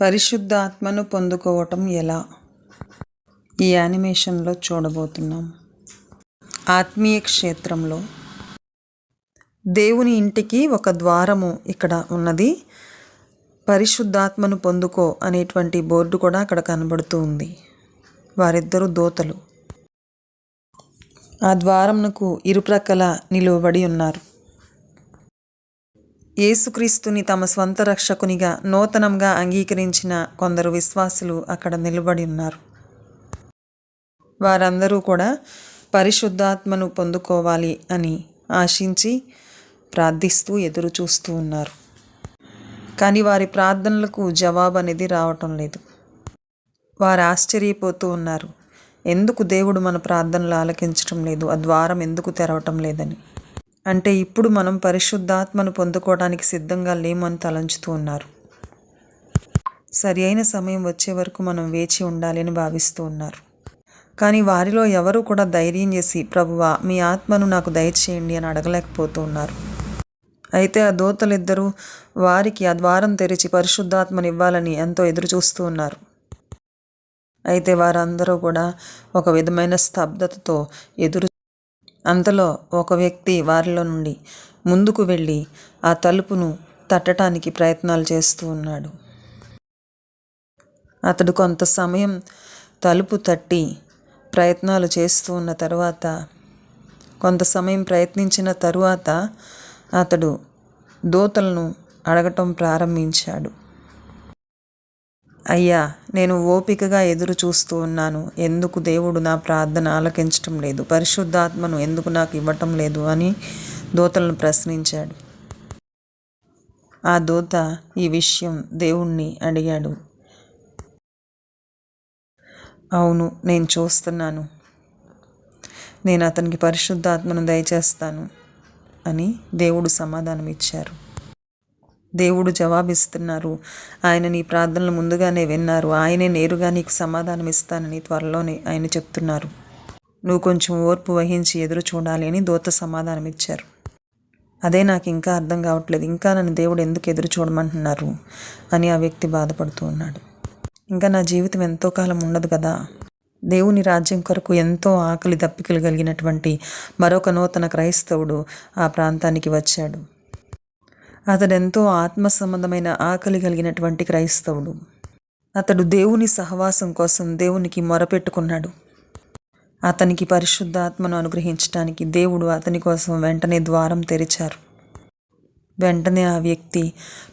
పరిశుద్ధాత్మను పొందుకోవటం ఎలా? ఈ యానిమేషన్లో చూడబోతున్నాం. ఆత్మీయ క్షేత్రంలో. దేవుని ఇంటికి ఒక ద్వారము ఇక్కడ ఉన్నది. పరిశుద్ధాత్మను పొందుకో అనేటువంటి బోర్డు కూడా అక్కడ కనబడుతూ ఉంది. వారిద్దరూ దోతలు. ఆ ద్వారమునకు ఇరుప్రక్కల నిలువబడి ఉన్నారు. యేసుక్రీస్తుని తమ స్వంత రక్షకునిగా నూతనంగా అంగీకరించిన కొందరు విశ్వాసులు అక్కడ నిలబడి ఉన్నారు. వారందరూ కూడా పరిశుద్ధాత్మను పొందుకోవాలి అని ఆశించి ప్రార్థిస్తూ ఎదురు చూస్తూ ఉన్నారు. కానీ వారి ప్రార్థనలకు జవాబు అనేది రావటం లేదు. వారు ఆశ్చర్యపోతూ ఉన్నారు. ఎందుకు దేవుడు మన ప్రార్థనలు ఆలకించటం లేదు? ఆ ద్వారం ఎందుకు తెరవటం లేదని. అంటే ఇప్పుడు మనం పరిశుద్ధాత్మను పొందుకోవడానికి సిద్ధంగా లేమని తలంచుతూ ఉన్నారు. సరి అయిన సమయం వచ్చే వరకు మనం వేచి ఉండాలి అని భావిస్తూ ఉన్నారు. కానీ వారిలో ఎవరు కూడా ధైర్యం చేసి ప్రభువా మీ ఆత్మను నాకు దయచేయండి అని అడగలేకపోతూ ఉన్నారు. అయితే ఆ దూతలిద్దరూ వారికి ఆ ద్వారం తెరిచి పరిశుద్ధాత్మనివ్వాలని ఎంతో ఎదురు చూస్తూ ఉన్నారు. అయితే వారందరూ కూడా ఒక విధమైన స్తబ్దతతో ఎదురు అంతలో ఒక వ్యక్తి వారిలో నుండి ముందుకు వెళ్ళి ఆ తలుపును తట్టడానికి ప్రయత్నాలు చేస్తూ ఉన్నాడు. అతడు కొంత సమయం తలుపు తట్టి ప్రయత్నాలు చేస్తూ ఉన్న తర్వాత కొంత సమయం ప్రయత్నించిన తరువాత అతడు దోతలను అడగటం ప్రారంభించాడు. అయ్యా నేను ఓపికగా ఎదురు చూస్తూ ఉన్నాను. ఎందుకు దేవుడు నా ప్రార్థన ఆలకించటం లేదు? పరిశుద్ధాత్మను ఎందుకు నాకు ఇవ్వటం లేదు? అని దూతలను ప్రశ్నించాడు. ఆ దూత ఈ విషయం దేవుణ్ణి అడిగాడు. అవును నేను చూస్తున్నాను. నేను అతనికి పరిశుద్ధాత్మను దయచేస్తాను అని దేవుడు సమాధానం ఇచ్చారు దేవుడు జవాబిస్తున్నారు. ఆయన నీ ప్రార్థనలు ముందుగానే విన్నారు. ఆయనే నేరుగా నీకు సమాధానం ఇస్తానని త్వరలోనే ఆయన చెప్తున్నారు. నువ్వు కొంచెం ఓర్పు వహించి ఎదురు చూడాలి అని దూత సమాధానం ఇచ్చారు. అదే నాకు ఇంకా అర్థం కావట్లేదు. ఇంకా నన్ను దేవుడు ఎందుకు ఎదురు చూడమంటున్నారు? అని ఆ వ్యక్తి బాధపడుతూ ఉన్నాడు. ఇంకా నా జీవితం ఎంతో కాలం ఉండదు కదా? దేవుని రాజ్యం కొరకు ఎంతో ఆకలి దప్పికలు కలిగినటువంటి మరొక నూతన క్రైస్తవుడు ఆ ప్రాంతానికి వచ్చాడు. అతడెంతో ఆత్మ సంబంధమైన ఆకలి కలిగినటువంటి క్రైస్తవుడు. అతడు దేవుని సహవాసం కోసం దేవునికి మొరపెట్టుకున్నాడు. అతనికి పరిశుద్ధాత్మను అనుగ్రహించడానికి దేవుడు అతని కోసం వెంటనే ద్వారం తెరిచారు. వెంటనే ఆ వ్యక్తి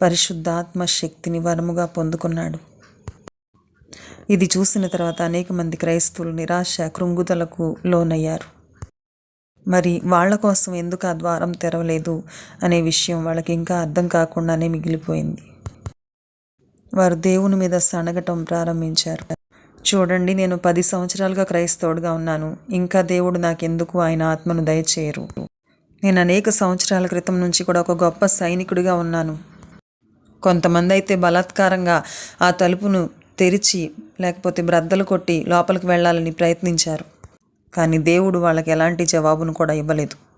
పరిశుద్ధాత్మ శక్తిని వరముగా పొందుకున్నాడు. ఇది చూసిన తర్వాత అనేక మంది క్రైస్తవులు నిరాశ కృంగుదలకు లోనయ్యారు. మరి వాళ్ళ కోసం ఎందుకు ఆ ద్వారం తెరవలేదు అనే విషయం వాళ్ళకి ఇంకా అర్థం కాకుండానే మిగిలిపోయింది. వారు దేవుని మీద సనగటం ప్రారంభించారు. చూడండి నేను పది సంవత్సరాలుగా క్రైస్తవుడిగా ఉన్నాను. ఇంకా దేవుడు నాకెందుకు ఆయన ఆత్మను దయచేయరు? నేను అనేక సంవత్సరాల క్రితం నుంచి కూడా ఒక గొప్ప సైనికుడిగా ఉన్నాను. కొంతమంది అయితే బలాత్కారంగా ఆ తలుపును తెరిచి లేకపోతే బ్రద్దలు కొట్టి లోపలికి వెళ్ళాలని ప్రయత్నించారు. కానీ దేవుడు వాళ్ళకి ఎలాంటి జవాబును కూడా ఇవ్వలేదు.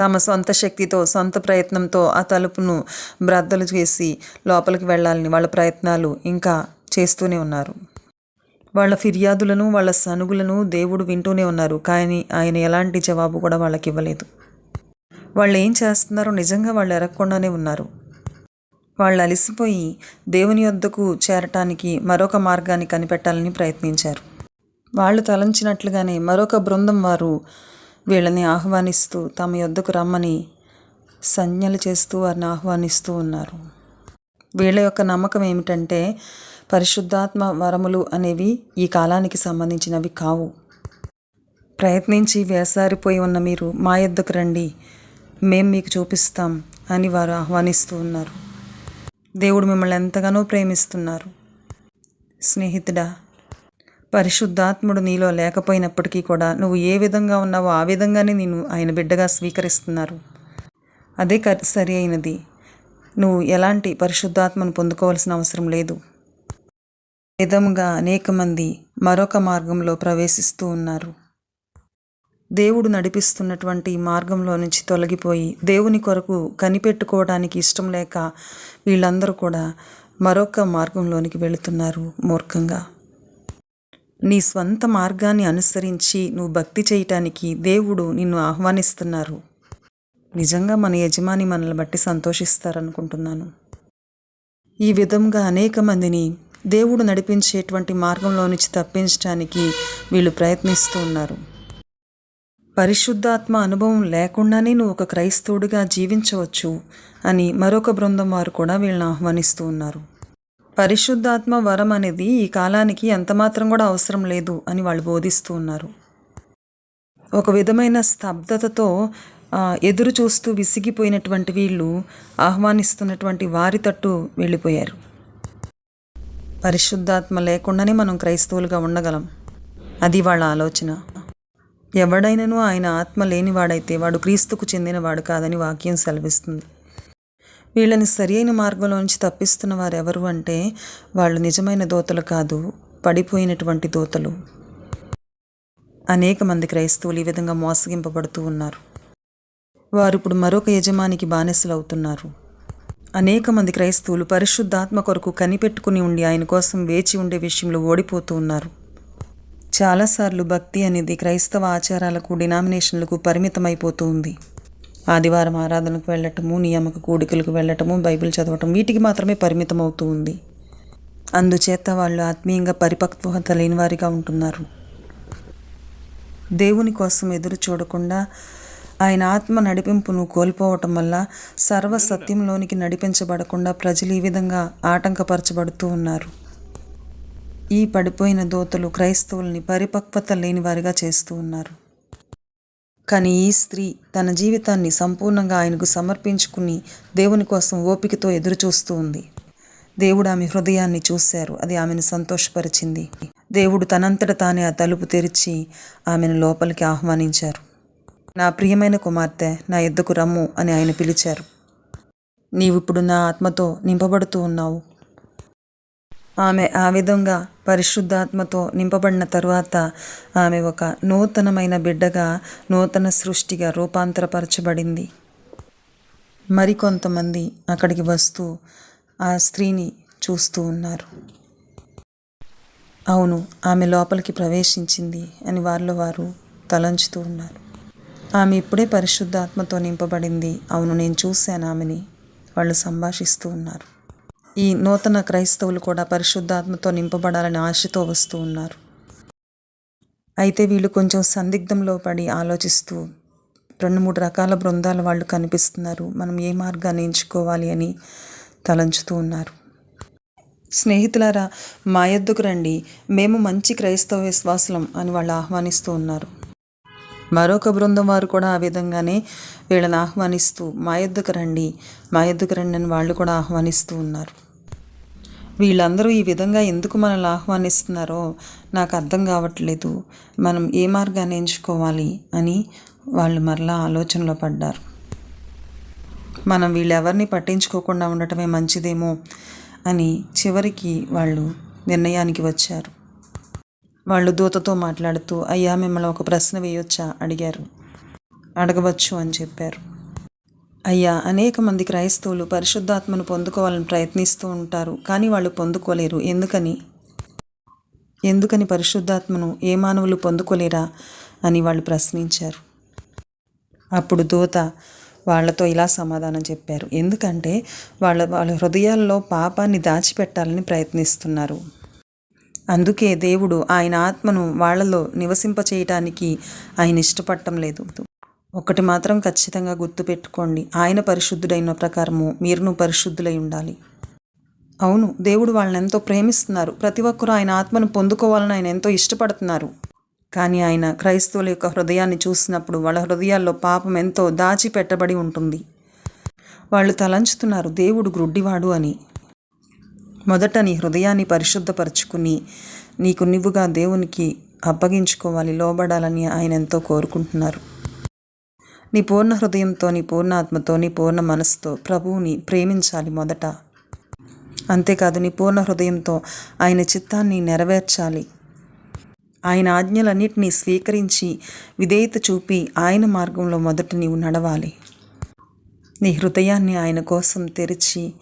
తమ సొంత శక్తితో సొంత ప్రయత్నంతో ఆ తలుపును బ్రద్దలు చేసి లోపలికి వెళ్ళాలని వాళ్ళ ప్రయత్నాలు ఇంకా చేస్తూనే ఉన్నారు. వాళ్ళ ఫిర్యాదులను వాళ్ళ సనుగులను దేవుడు వింటూనే ఉన్నారు. కానీ ఆయన ఎలాంటి జవాబు కూడా వాళ్ళకి ఇవ్వలేదు. వాళ్ళు ఏం చేస్తున్నారో నిజంగా వాళ్ళు ఎరగకుండానే ఉన్నారు. వాళ్ళు అలసిపోయి దేవుని వద్దకు చేరటానికి మరొక మార్గాన్ని కనిపెట్టాలని ప్రయత్నించారు. వాళ్ళు తలంచినట్లుగానే మరొక బృందం వారు వీళ్ళని ఆహ్వానిస్తూ తమ యొద్దకు రమ్మని సంజ్ఞలు చేస్తూ వారిని ఆహ్వానిస్తూ ఉన్నారు. వీళ్ళ యొక్క నమ్మకం ఏమిటంటే పరిశుద్ధాత్మ వరములు అనేవి ఈ కాలానికి సంబంధించినవి కావు. ప్రయత్నించి వేసారిపోయి ఉన్న మీరు మా యొద్దకు రండి మేం మీకు చూపిస్తాం అని వారు ఆహ్వానిస్తూ ఉన్నారు. దేవుడు మిమ్మల్ని ఎంతగానో ప్రేమిస్తున్నారు. స్నేహితుడా పరిశుద్ధాత్ముడు నీలో లేకపోయినప్పటికీ కూడా నువ్వు ఏ విధంగా ఉన్నావో ఆ విధంగానే నేను ఆయన బిడ్డగా స్వీకరిస్తున్నారు. అదే సరి అయినది. నువ్వు ఎలాంటి పరిశుద్ధాత్మను పొందుకోవాల్సిన అవసరం లేదు. విధముగా అనేక మంది మరొక మార్గంలో ప్రవేశిస్తూ ఉన్నారు. దేవుడు నడిపిస్తున్నటువంటి మార్గంలో నుంచి తొలగిపోయి దేవుని కొరకు కనిపెట్టుకోవడానికి ఇష్టం లేక వీళ్ళందరూ కూడా మరొక మార్గంలోనికి వెళుతున్నారు మూర్ఖంగా. నీ స్వంత మార్గాన్ని అనుసరించి నువ్వు భక్తి చేయటానికి దేవుడు నిన్ను ఆహ్వానిస్తున్నారు. నిజంగా మన యజమాని మనల్ని బట్టి సంతోషిస్తారనుకుంటున్నాను. ఈ విధంగా అనేక మందిని దేవుడు నడిపించేటువంటి మార్గంలో నుంచి తప్పించడానికి వీళ్ళు ప్రయత్నిస్తూ ఉన్నారు. పరిశుద్ధాత్మ అనుభవం లేకుండానే నువ్వు ఒక క్రైస్తవుడిగా జీవించవచ్చు అని మరొక బృందం వారు కూడా వీళ్ళని ఆహ్వానిస్తూ ఉన్నారు. పరిశుద్ధాత్మ వరం అనేది ఈ కాలానికి ఎంతమాత్రం కూడా అవసరం లేదు అని వాళ్ళు బోధిస్తూ ఉన్నారు. ఒక విధమైన స్తబ్దతతో ఎదురు చూస్తూ విసిగిపోయినటువంటి వీళ్ళు ఆహ్వానిస్తున్నటువంటి వారి తట్టు వెళ్ళిపోయారు. పరిశుద్ధాత్మ లేకుండానే మనం క్రైస్తవులుగా ఉండగలం. అది వాళ్ళ ఆలోచన. ఎవడైనను ఆయన ఆత్మ లేనివాడైతే వాడు క్రీస్తుకు చెందినవాడు కాదని వాక్యం సెలవిస్తుంది. వీళ్ళని సరియైన మార్గంలో నుంచి తప్పిస్తున్న వారు ఎవరు అంటే వాళ్ళు నిజమైన దోతలు కాదు పడిపోయినటువంటి దోతలు. అనేక మంది క్రైస్తవులు ఈ విధంగా మోసగింపబడుతూ ఉన్నారు. వారు ఇప్పుడు మరొక యజమానికి బానిసలు అవుతున్నారు అనేక మంది క్రైస్తవులు పరిశుద్ధాత్మ కొరకు కనిపెట్టుకుని ఉండి ఆయన కోసం వేచి ఉండే విషయంలో ఓడిపోతూ ఉన్నారు. చాలాసార్లు భక్తి అనేది క్రైస్తవ ఆచారాలకు డినామినేషన్లకు పరిమితమైపోతూ ఉంది. ఆదివారం ఆరాధనకు వెళ్ళటము నియామక కూడికలకు వెళ్ళటము బైబిల్ చదవటం వీటికి మాత్రమే పరిమితం అవుతూ ఉంది. అందుచేత వాళ్ళు ఆత్మీయంగా పరిపక్వత లేని వారిగా ఉంటున్నారు. దేవుని కోసం ఎదురు చూడకుండా ఆయన ఆత్మ నడిపింపును కోల్పోవటం వల్ల సర్వ సత్యంలోనికి నడిపించబడకుండా ప్రజలు ఈ విధంగా ఆటంకపరచబడుతూ ఉన్నారు. ఈ పడిపోయిన దోతలు క్రైస్తవుల్ని పరిపక్వత లేని వారిగా చేస్తూ ఉన్నారు. కానీ ఈ స్త్రీ తన జీవితాన్ని సంపూర్ణంగా ఆయనకు సమర్పించుకుని దేవుని కోసం ఓపికతో ఎదురు చూస్తూ ఉంది. దేవుడు ఆమె హృదయాన్ని చూశారు. అది ఆమెను సంతోషపరిచింది. దేవుడు తనంతట తానే ఆ తలుపు తెరిచి ఆమెను లోపలికి ఆహ్వానించారు. నా ప్రియమైన కుమార్తె నా ఎద్దుకు రమ్ము అని ఆయన పిలిచారు. నీవిప్పుడు నా ఆత్మతో నింపబడుతూ ఉన్నావు. ఆమె ఆ విధంగా పరిశుద్ధాత్మతో నింపబడిన తరువాత ఆమె ఒక నూతనమైన బిడ్డగా నూతన సృష్టిగా రూపాంతరపరచబడింది. మరికొంతమంది అక్కడికి వస్తూ ఆ స్త్రీని చూస్తూ ఉన్నారు. అవును ఆమె లోపలికి ప్రవేశించింది అని వారిలో వారు తలంచుతూ ఉన్నారు. ఆమె ఇప్పుడే పరిశుద్ధాత్మతో నింపబడింది. అవును నేను చూశాను ఆమెని. వాళ్ళు సంభాషిస్తూ ఉన్నారు. ఈ నూతన క్రైస్తవులు కూడా పరిశుద్ధాత్మతో నింపబడాలని ఆశతో వస్తూ ఉన్నారు. అయితే వీళ్ళు కొంచెం సందిగ్ధంలో పడి ఆలోచిస్తూ రెండు మూడు రకాల బృందాల వాళ్ళు కనిపిస్తున్నారు. మనం ఏ మార్గాన్ని ఎంచుకోవాలి అని తలంచుతూ ఉన్నారు. స్నేహితులారా మా ఎద్దుకు రండి. మేము మంచి క్రైస్తవ విశ్వాసులం అని వాళ్ళు ఆహ్వానిస్తూ ఉన్నారు. మరొక బృందం వారు కూడా ఆ విధంగానే వీళ్ళని ఆహ్వానిస్తూ మా ఎద్దుకు రండి మా ఎద్దుకు రండి అని వాళ్ళు కూడా ఆహ్వానిస్తూ ఉన్నారు. వీళ్ళందరూ ఈ విధంగా ఎందుకు మనల్ని ఆహ్వానిస్తున్నారో నాకు అర్థం కావట్లేదు. మనం ఏ మార్గాన్ని ఎంచుకోవాలి అని వాళ్ళు మరలా ఆలోచనలో పడ్డారు. మనం వీళ్ళెవరిని పట్టించుకోకుండా ఉండటమే మంచిదేమో అని చివరికి వాళ్ళు నిర్ణయానికి వచ్చారు. వాళ్ళు దూతతో మాట్లాడుతూ అయ్యా మిమ్మల్ని ఒక ప్రశ్న వేయొచ్చా? అడిగారు. అడగవచ్చు అని చెప్పారు. అయ్యా అనేక మంది క్రైస్తవులు పరిశుద్ధాత్మను పొందుకోవాలని ప్రయత్నిస్తూ ఉంటారు కానీ వాళ్ళు పొందుకోలేరు. ఎందుకని? ఎందుకని పరిశుద్ధాత్మను ఏ మానవులు పొందుకోలేరా అని వాళ్ళు ప్రశ్నించారు. అప్పుడు దూత వాళ్ళతో ఇలా సమాధానం చెప్పారు. ఎందుకంటే వాళ్ళ వాళ్ళ హృదయాల్లో పాపాన్ని దాచిపెట్టాలని ప్రయత్నిస్తున్నారు. అందుకే దేవుడు ఆయన ఆత్మను వాళ్ళలో నివసింపచేయటానికి ఆయన ఇష్టపడటం లేదు. ఒకటి మాత్రం ఖచ్చితంగా గుర్తుపెట్టుకోండి ఆయన పరిశుద్ధుడైన ప్రకారము మీరును పరిశుద్ధులై ఉండాలి. అవును దేవుడు వాళ్ళని ఎంతో ప్రేమిస్తున్నారు. ప్రతి ఒక్కరూ ఆయన ఆత్మను పొందుకోవాలని ఆయన ఎంతో ఇష్టపడుతున్నారు. కానీ ఆయన క్రైస్తవుల యొక్క హృదయాన్ని చూసినప్పుడు వాళ్ళ హృదయాల్లో పాపం ఎంతో దాచిపెట్టబడి ఉంటుంది. వాళ్ళు తలంచుతున్నారు దేవుడు గ్రుడ్డివాడు అని. మొదట నీ హృదయాన్ని పరిశుద్ధపరచుకుని నీకు నువ్వుగా దేవునికి అప్పగించుకోవాలి లోబడాలని ఆయన ఎంతో కోరుకుంటున్నారు. నీ పూర్ణ హృదయంతో నీ పూర్ణ ఆత్మతో నీ పూర్ణ మనసుతో ప్రభువుని ప్రేమించాలి మొదట. అంతేకాదు నీ పూర్ణ హృదయంతో ఆయన చిత్తాన్ని నెరవేర్చాలి. ఆయన ఆజ్ఞలన్నిటినీ స్వీకరించి విధేయత చూపి ఆయన మార్గంలో మొదట నీవు నడవాలి. నీ హృదయాన్ని ఆయన కోసం తెరిచి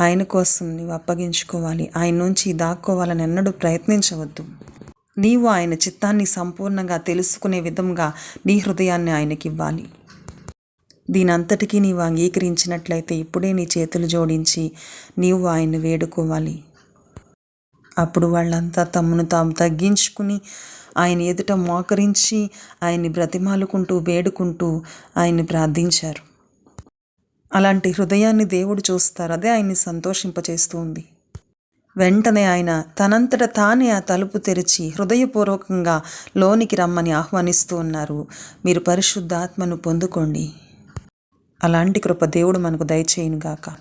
ఆయన కోసం నీవు అప్పగించుకోవాలి. ఆయన నుంచి దాక్కోవాలని ఎన్నడూ ప్రయత్నించవద్దు. నీవు ఆయన చిత్తాన్ని సంపూర్ణంగా తెలుసుకునే విధంగా నీ హృదయాన్ని ఆయనకి ఇవ్వాలి. దీనంతటికీ నీవు అంగీకరించినట్లయితే ఇప్పుడే నీ చేతులు జోడించి నీవు ఆయన్ని వేడుకోవాలి. అప్పుడు వాళ్ళంతా తమను తాము తగ్గించుకుని ఆయన ఎదుట మోకరించి ఆయన్ని బ్రతిమాలుకుంటూ వేడుకుంటూ ఆయన్ని ప్రార్థించారు. అలాంటి హృదయాన్ని దేవుడు చూస్తారు. అదే ఆయన్ని సంతోషింపచేస్తూ ఉంది. వెంటనే ఆయన తనంతట తానే ఆ తలుపు తెరిచి హృదయపూర్వకంగా లోనికి రమ్మని ఆహ్వానిస్తూ ఉన్నారు. మీరు పరిశుద్ధాత్మను పొందుకోండి. అలాంటి కృప దేవుడు మనకు దయచేయునుగాక.